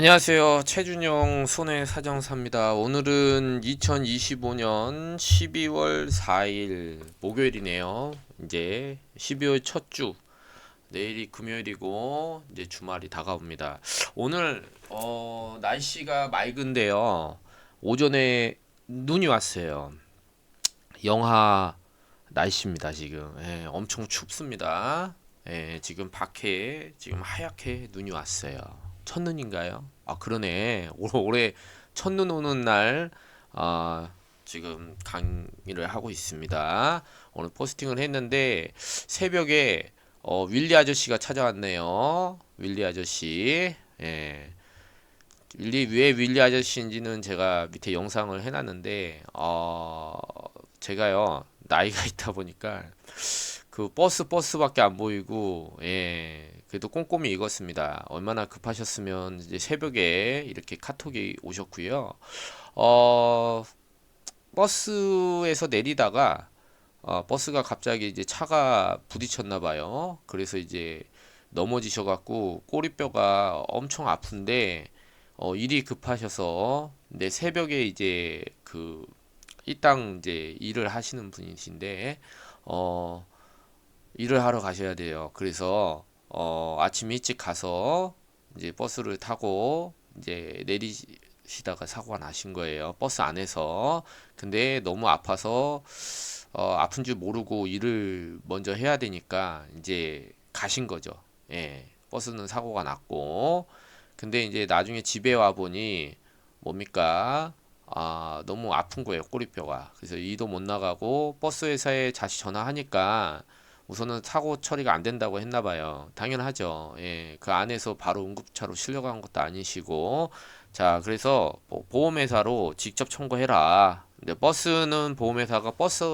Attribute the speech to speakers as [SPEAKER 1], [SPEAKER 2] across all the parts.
[SPEAKER 1] 안녕하세요. 최준영 손해 사정사입니다. 오늘은 2025년 12월 4일 목요일이네요. 이제 12월 첫 주. 내일이 금요일이고 이제 주말이 다가옵니다. 오늘 어 날씨가 맑은데요. 오전에 눈이 왔어요. 영하 날씨입니다, 지금. 예, 엄청 춥습니다. 예, 지금 밖에 지금 하얗게 눈이 왔어요. 첫눈인가요? 아, 그러네. 올- 올해 첫눈 오는 날, 아, 지금 강의를 하고 있습니다. 오늘 포스팅을 했는데, 새벽에, 어, 윌리 아저씨가 찾아왔네요. 윌리 아저씨. 예. 윌리, 왜 윌리 아저씨인지는 제가 밑에 영상을 해놨는데, 어, 제가요, 나이가 있다 보니까, 그 버스 버스밖에 안 보이고 예 그래도 꼼꼼히 읽었습니다. 얼마나 급하셨으면 이제 새벽에 이렇게 카톡이 오셨고요. 어 버스에서 내리다가 어, 버스가 갑자기 이제 차가 부딪혔나 봐요. 그래서 이제 넘어지셔 갖고 꼬리뼈가 엄청 아픈데 어, 일이 급하셔서 근데 새벽에 이제 그 이 땅 이제 일을 하시는 분이신데 어 일을 하러 가셔야 돼요. 그래서 어, 아침 일찍 가서 이제 버스를 타고 이제 내리시다가 사고가 나신 거예요. 버스 안에서. 근데 너무 아파서 어, 아픈 줄 모르고 일을 먼저 해야 되니까 이제 가신 거죠. 예. 버스는 사고가 났고. 근데 이제 나중에 집에 와 보니 뭡니까? 아, 너무 아픈 거예요, 꼬리뼈가. 그래서 일도 못 나가고 버스 회사에 다시 전화하니까 우선은 사고 처리가 안 된다고 했나 봐요. 당연하죠. 예, 그 안에서 바로 응급차로 실려간 것도 아니시고. 자, 그래서 보- 보험회사로 직접 청구해라. 근데 버스는 보험회사가 버스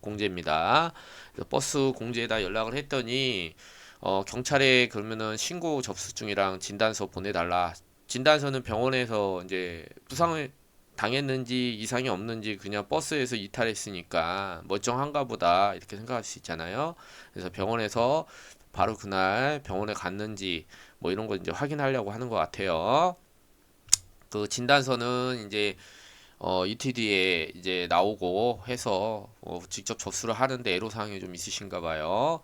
[SPEAKER 1] 공제입니다. 버스 공제에다 연락을 했더니 어, 경찰에 그러면은 신고 접수증이랑 진단서 보내달라. 진단서는 병원에서 이제 부상을 당했는지 이상이 없는지 그냥 버스에서 이탈했으니까 멀쩡한가 보다 이렇게 생각할 수 있잖아요. 그래서 병원에서 바로 그날 병원에 갔는지 뭐 이런 거 이제 확인하려고 하는 것 같아요. 그 진단서는 이제 어, 이틀 뒤에 이제 나오고 해서 어, 직접 접수를 하는데 애로사항이 좀 있으신가 봐요.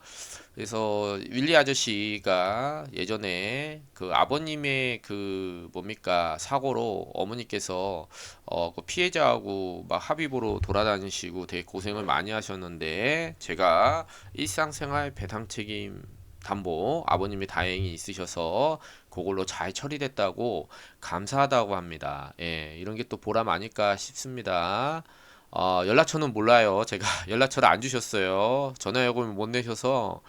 [SPEAKER 1] 그래서 윌리 아저씨가 예전에 그 아버님의 그 뭡니까 사고로 어머니께서 어, 그 피해자하고 막 합의보로 돌아다니시고 되게 고생을 많이 하셨는데 제가 일상생활 배상 책임 담보 아버님이 다행히 있으셔서 그걸로 잘 처리됐다고 감사하다고 합니다. 예, 이런 게 또 보람 아닐까 싶습니다. 어, 연락처는 몰라요. 제가 연락처를 안 주셨어요. 전화 요금을 못 내셔서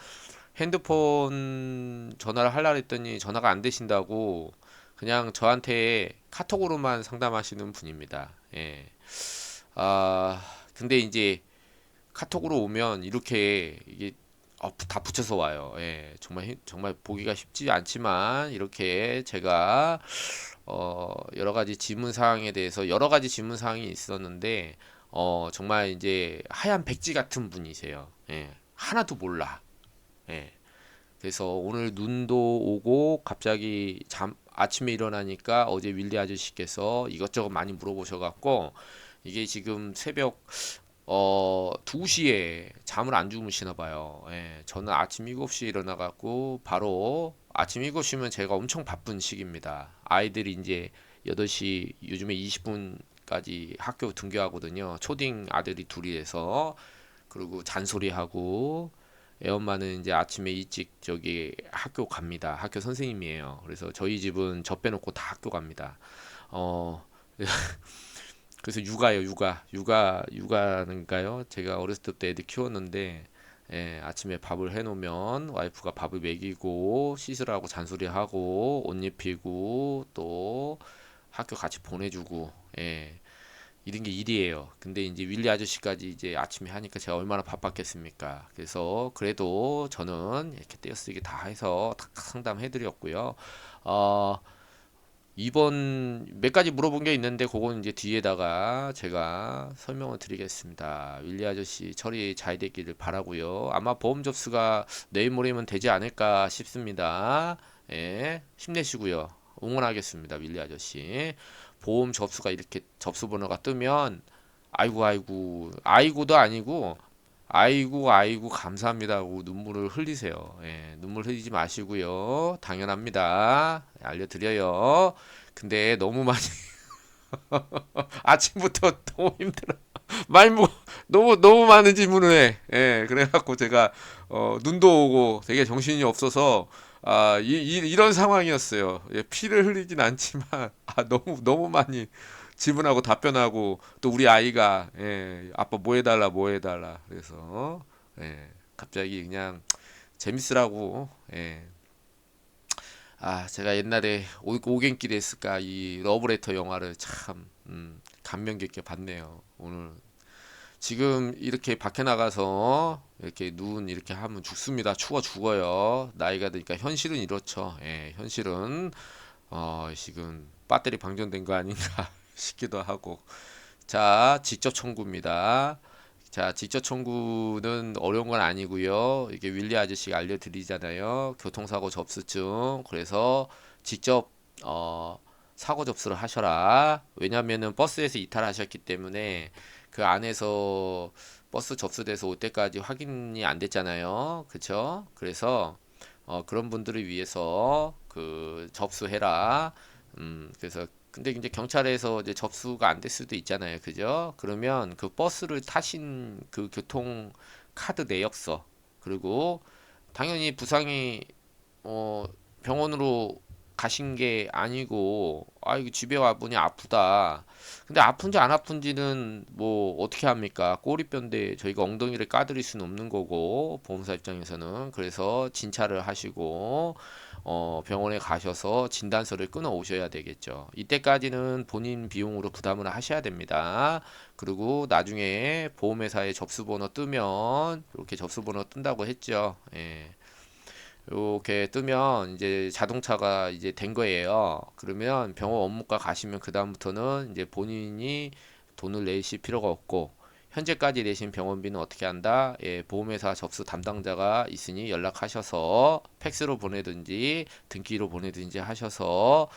[SPEAKER 1] 핸드폰 전화를 하려고 했더니 전화가 안 되신다고 그냥 저한테 카톡으로만 상담하시는 분입니다. 예. 아, 근데 이제 카톡으로 오면 이렇게 이게 어, 다 붙여서 와요. 예, 정말 힘- 정말 보기가 쉽지 않지만 이렇게 제가 어, 여러 가지 질문 사항에 대해서 여러 가지 질문 사항이 있었는데 어, 정말 이제 하얀 백지 같은 분이세요. 예, 하나도 몰라. 예. 그래서 오늘 눈도 오고 갑자기 잠 아침에 일어나니까 어제 윌리 아저씨께서 이것저것 많이 물어보셔갖고 이게 지금 새벽 어 2시에 잠을 안 주무시나 봐요. 예, 저는 아침 7시에 일어나 갖고 바로 아침 7시면 제가 엄청 바쁜 시기입니다. 아이들이 이제 8시 요즘에 20분까지 학교 등교하거든요. 초딩 아들이 둘이라서 그리고 잔소리하고 애 엄마는 이제 아침에 일찍 저기 학교 갑니다. 학교 선생님이에요. 그래서 저희 집은 저 빼놓고 다 학교 갑니다. 어, 그래서 육아요, 육아. 육아, 육아는가요? 제가 어렸을 때부터 애들 키웠는데, 예, 아침에 밥을 해놓으면 와이프가 밥을 먹이고, 씻으라고 잔소리하고, 옷 입히고, 또 학교 같이 보내주고, 예, 이런 게 일이에요. 근데 이제 윌리 아저씨까지 이제 아침에 하니까 제가 얼마나 바빴겠습니까? 그래서 그래도 저는 이렇게 떼어쓰기 다 해서 다 상담해드렸고요. 어, 이번 몇 가지 물어본 게 있는데 그건 이제 뒤에다가 제가 설명을 드리겠습니다. 윌리 아저씨 처리 잘 되기를 바라고요. 아마 보험 접수가 내일 모레면 되지 않을까 싶습니다. 예, 힘내시고요. 응원하겠습니다. 윌리 아저씨. 보험 접수가 이렇게 접수 번호가 뜨면 아이고 아이고 아이고도 아니고 아이고 아이고 감사합니다 하고 눈물을 흘리세요. 예, 눈물 흘리지 마시고요. 당연합니다. 알려드려요. 근데 너무 많이 아침부터 너무 힘들어. 말 뭐 너무 너무 많은 질문을 해. 예, 그래갖고 제가 어, 눈도 오고 되게 정신이 없어서 아, 이, 이, 이런 상황이었어요. 예, 피를 흘리진 않지만 아, 너무 너무 많이 질문하고 답변하고 또 우리 아이가 예, 아빠 뭐 해달라 뭐 해달라. 그래서 예, 갑자기 그냥 재밌으라고 예. 아 제가 옛날에 오, 오갱길에 했을까? 이 러브레터 영화를 참 음, 감명 깊게 봤네요 오늘. 지금 이렇게 밖에 나가서 이렇게 눈 이렇게 하면 죽습니다. 추워 죽어요. 나이가 드니까 현실은 이렇죠. 예, 현실은 어, 지금 배터리 방전된 거 아닌가 싶기도 하고. 자 직접 청구입니다. 자 직접 청구는 어려운 건 아니고요. 이게 윌리 아저씨가 알려드리잖아요. 교통사고 접수증 그래서 직접 어, 사고 접수를 하셔라. 왜냐면은 버스에서 이탈하셨기 때문에 그 안에서 버스 접수돼서 올 때까지 확인이 안 됐잖아요. 그쵸? 그래서 어, 그런 분들을 위해서 그 접수해라. 음, 그래서 근데 이제 경찰에서 이제 접수가 안 될 수도 있잖아요. 그죠? 그러면 그 버스를 타신 그 교통 카드 내역서 그리고 당연히 부상이 어 병원으로 가신 게 아니고 아 이거 집에 와 보니 아프다. 근데 아픈지 안 아픈지는 뭐 어떻게 합니까? 꼬리뼈인데 저희가 엉덩이를 까드릴 수는 없는 거고 보험사 입장에서는 그래서 진찰을 하시고 어, 병원에 가셔서 진단서를 끊어 오셔야 되겠죠. 이때까지는 본인 비용으로 부담을 하셔야 됩니다. 그리고 나중에 보험회사에 접수번호 뜨면 이렇게 접수번호 뜬다고 했죠. 예. 이렇게 뜨면 이제 자동차가 이제 된 거예요. 그러면 병원 업무과 가시면 그 다음부터는 이제 본인이 돈을 내실 필요가 없고 현재까지 내신 병원비는 어떻게 한다? 예, 보험회사 접수 담당자가 있으니 연락하셔서 팩스로 보내든지 등기로 보내든지 하셔서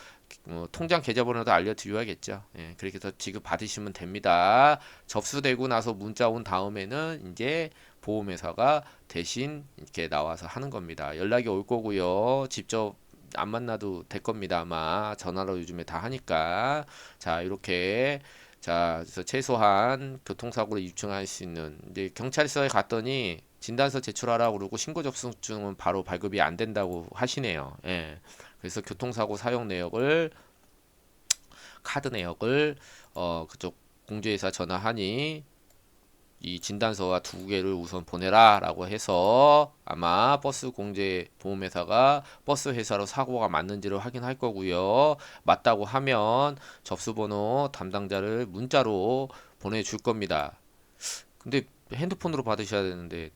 [SPEAKER 1] 어, 통장 계좌번호도 알려드려야겠죠. 예, 그렇게 해서 지급 받으시면 됩니다. 접수되고 나서 문자 온 다음에는 이제 보험회사가 대신 이렇게 나와서 하는 겁니다. 연락이 올 거고요. 직접 안 만나도 될 겁니다. 아마 전화로 요즘에 다 하니까 자 이렇게 자, 그래서 최소한 교통사고를 입증할 수 있는 이제 경찰서에 갔더니 진단서 제출하라고 그러고 신고 접수증은 바로 발급이 안 된다고 하시네요. 예. 그래서 교통사고 사용 내역을 카드 내역을 어 그쪽 공제회사 전화하니 이 진단서와 두 개를 우선 보내라 라고 해서 아마 버스 공제 보험회사가 버스 회사로 사고가 맞는지를 확인할 거고요. 맞다고 하면 접수번호 담당자를 문자로 보내줄 겁니다. 근데 핸드폰으로 받으셔야 되는데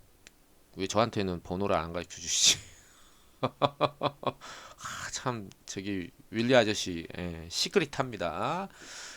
[SPEAKER 1] 왜 저한테는 번호를 안 가르쳐 주시지? 아, 참 저기 윌리 아저씨 예, 시크릿합니다.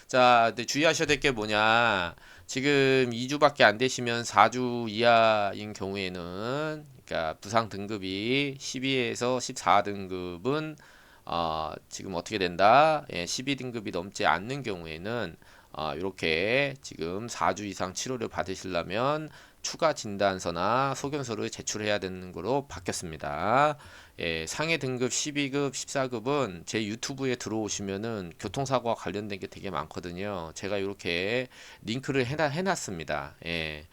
[SPEAKER 1] 자, 근데 주의하셔야 될 게 뭐냐? 지금 2주밖에 안 되시면 4주 이하인 경우에는 그러니까 부상 등급이 12에서 14등급은 어, 지금 어떻게 된다? 예, 12등급이 넘지 않는 경우에는 어, 이렇게 지금 4주 이상 치료를 받으시려면 추가 진단서나 소견서를 제출해야 되는 거로 바뀌었습니다. 예, 상해 등급 12급, 14급은 제 유튜브에 들어오시면은 교통사고와 관련된 게 되게 많거든요. 제가 이렇게 링크를 해놔, 해놨습니다. 예.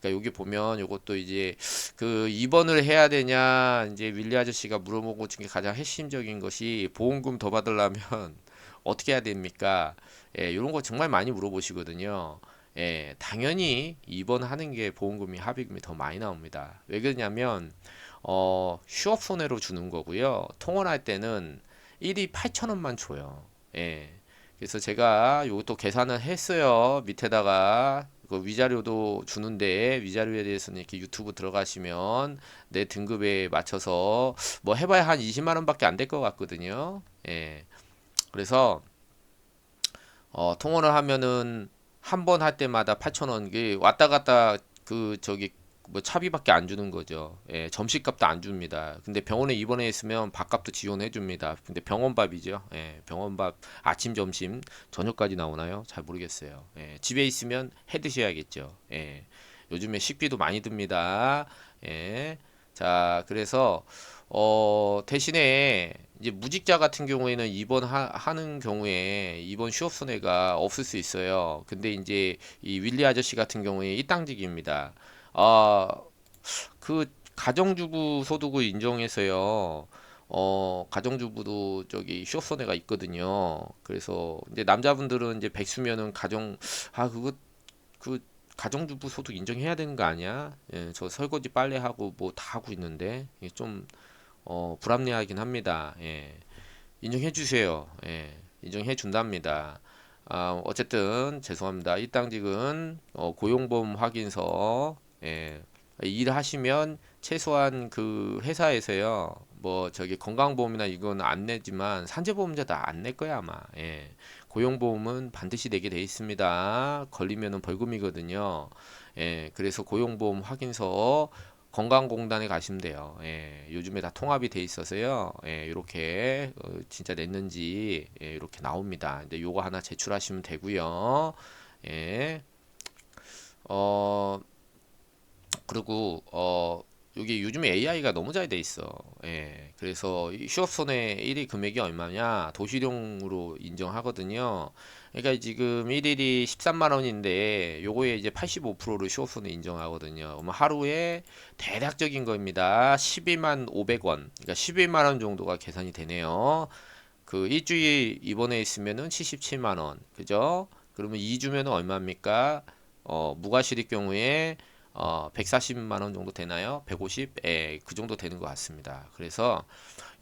[SPEAKER 1] 그러니까 여기 보면 이것도 이제 그 입원을 해야 되냐 이제 윌리 아저씨가 물어보고 중에 가장 핵심적인 것이 보험금 더 받으려면 어떻게 해야 됩니까? 예, 이런 거 정말 많이 물어보시거든요. 예, 당연히 입원하는 게 보험금이 합의금이 더 많이 나옵니다. 왜 그러냐면 어, 휴업 손해로 주는 거고요. 통원할 때는 1이 8천원만 줘요. 예. 그래서 제가 이것도 계산을 했어요. 밑에다가 그 위자료도 주는데 위자료에 대해서는 이렇게 유튜브 들어가시면 내 등급에 맞춰서 뭐 해봐야 한 20만 원밖에 안 될 것 같거든요. 예. 그래서 어, 통원을 하면은 한 번 할 때마다 8천 원, 그 왔다 갔다 그 저기 뭐 차비밖에 안 주는 거죠. 예, 점심값도 안 줍니다. 근데 병원에 입원해 있으면 밥값도 지원해 줍니다. 근데 병원밥이죠. 예, 병원밥 아침, 점심, 저녁까지 나오나요? 잘 모르겠어요. 예, 집에 있으면 해 드셔야겠죠. 예, 요즘에 식비도 많이 듭니다. 예, 자, 그래서 어, 대신에 이제 무직자 같은 경우에는 입원 하 는 경우에 입원 휴업 손해가 없을 수 있어요. 근데 이제 이 윌리 아저씨 같은 경우에 이 땅직입니다. 아, 그 가정주부 소득을 인정해서요. 어, 가정주부도 저기 휴업 손해가 있거든요. 그래서 이제 남자분들은 이제 백수면은 가정 아 그거 그 가정주부 소득 인정해야 되는 거 아니야? 예, 저 설거지 빨래하고 뭐 다 하고 있는데 이게 좀 어, 불합리하긴 합니다. 예. 인정해 주세요. 예. 인정해 준답니다. 아, 어쨌든 죄송합니다. 이 땅직은 어, 고용보험 확인서 예. 일하시면 최소한 그 회사에서요. 뭐 저기 건강보험이나 이건 안 내지만 산재보험자 다안낼 거야 아마. 예. 고용보험은 반드시 내게 돼 있습니다. 걸리면은 벌금이거든요. 예. 그래서 고용보험 확인서 건강공단에 가시면 돼요. 예, 요즘에 다 통합이 돼 있어서요. 예, 이렇게 어, 진짜 냈는지 예, 이렇게 나옵니다. 근데 요거 하나 제출하시면 되고요. 예. 어 그리고 어 여기 요즘에 AI가 너무 잘 돼 있어. 예. 그래서 이 휴업손해 1위 금액이 얼마냐? 도시령으로 인정하거든요. 그러니까 지금 1일이 13만 원인데 요거에 이제 85%를 휴업손해 인정하거든요. 그러면 하루에 대략적인 겁니다. 12만 500원. 그러니까 11만 원 정도가 계산이 되네요. 그 일주일 입원해 있으면은 77만 원. 그죠? 그러면 2주면은 얼마입니까? 어, 무과실일 경우에 어, 140만 원 정도 되나요? 150? 예, 그 정도 되는 것 같습니다. 그래서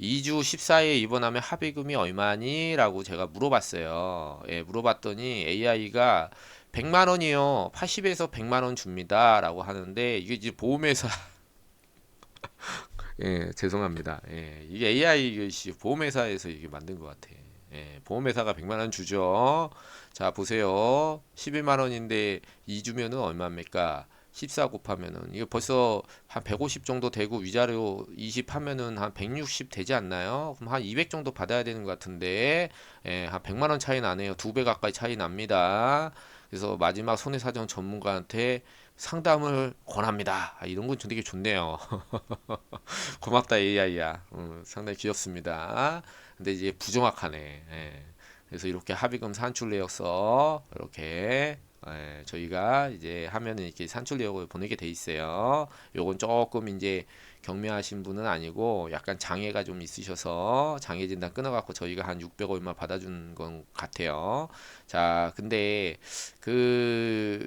[SPEAKER 1] 2주 14일 입원하면 합의금이 얼마니? 라고 제가 물어봤어요. 예, 물어봤더니 AI가 100만 원이요. 80에서 100만 원 줍니다. 라고 하는데 이게 이제 보험회사 예, 죄송합니다. 예, 이게 AI 이것이 보험회사에서 이게 만든 것 같아. 예, 보험회사가 100만 원 주죠. 자, 보세요. 11만 원인데 2주면은 얼마입니까? 14 곱하면은 이거 벌써 한 150 정도 되고 위자료 20 하면은 한 160 되지 않나요? 그럼 한 200 정도 받아야 되는 것 같은데 예, 한 100만 원 차이 나네요. 두 배 가까이 차이 납니다. 그래서 마지막 손해사정 전문가한테 상담을 권합니다. 아, 이런 건좀 되게 좋네요. 고맙다 AI야. 음, 상당히 귀엽습니다. 근데 이제 부정확하네. 예. 그래서 이렇게 합의금 산출 내역서 이렇게 예, 저희가 이제 하면은 이렇게 산출 내역을 보내게 돼 있어요. 요건 조금 이제 경미하신 분은 아니고 약간 장애가 좀 있으셔서 장애 진단 끊어갖고 저희가 한 600 얼마 받아준 건 같아요. 자, 근데 그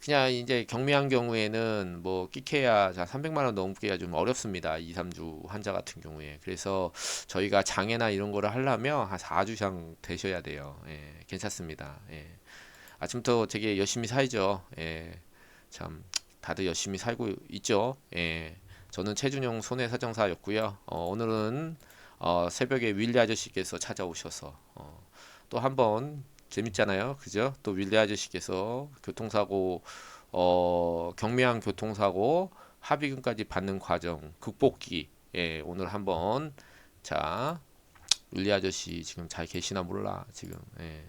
[SPEAKER 1] 그냥 이제 경미한 경우에는 뭐 끼케야 자 300만 원 넘기가 좀 어렵습니다. 2, 3주 환자 같은 경우에. 그래서 저희가 장애나 이런 거를 하려면 한 4주 이상 되셔야 돼요. 예, 괜찮습니다. 예. 아침부터 되게 열심히 살죠. 예. 참 다들 열심히 살고 있죠. 예. 저는 최준용 손해사정사였고요. 어, 오늘은 어, 새벽에 윌리 아저씨께서 찾아오셔서 어, 또 한번 재밌잖아요. 그죠? 또 윌리 아저씨께서 교통사고 어, 경미한 교통사고 합의금까지 받는 과정 극복기 예, 오늘 한번 자 윌리 아저씨 지금 잘 계시나 몰라 지금 예.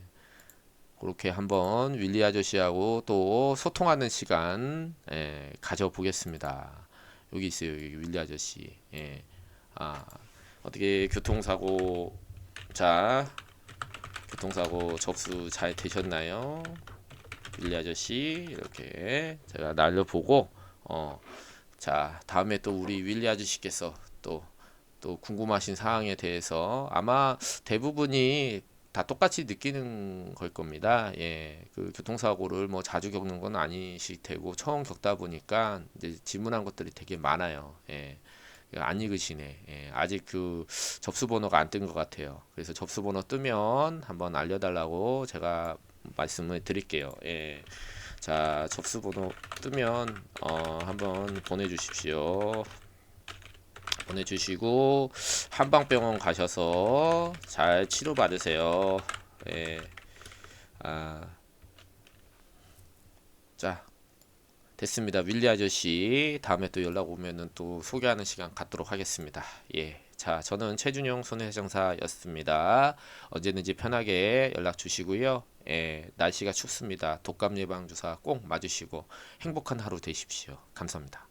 [SPEAKER 1] 그렇게 한번 윌리 아저씨하고 또 소통하는 시간 예, 가져보겠습니다. 여기 있어요. 여기 윌리 아저씨. 예. 아, 어떻게 교통사고 자 교통사고 접수 잘 되셨나요? 윌리 아저씨 이렇게 제가 날려보고 어, 자 다음에 또 우리 윌리 아저씨께서 또또 궁금하신 사항에 대해서 아마 대부분이 다 똑같이 느끼는 걸 겁니다. 예, 그 교통사고를 뭐 자주 겪는 건 아니실 테고 처음 겪다 보니까 이제 질문한 것들이 되게 많아요. 예, 안 읽으시네. 예, 아직 그 접수 번호가 안 뜬 것 같아요. 그래서 접수 번호 뜨면 한번 알려달라고 제가 말씀을 드릴게요. 예. 자, 접수 번호 뜨면 어, 한번 보내주십시오. 보내주시고 한방병원 가셔서 잘 치료받으세요. 예. 아. 자, 됐습니다. 윌리 아저씨 다음에 또 연락 오면은 또 소개하는 시간 갖도록 하겠습니다. 예. 자, 저는 최준용 손해정사였습니다. 언제든지 편하게 연락 주시고요. 예, 날씨가 춥습니다. 독감 예방 주사 꼭 맞으시고 행복한 하루 되십시오. 감사합니다.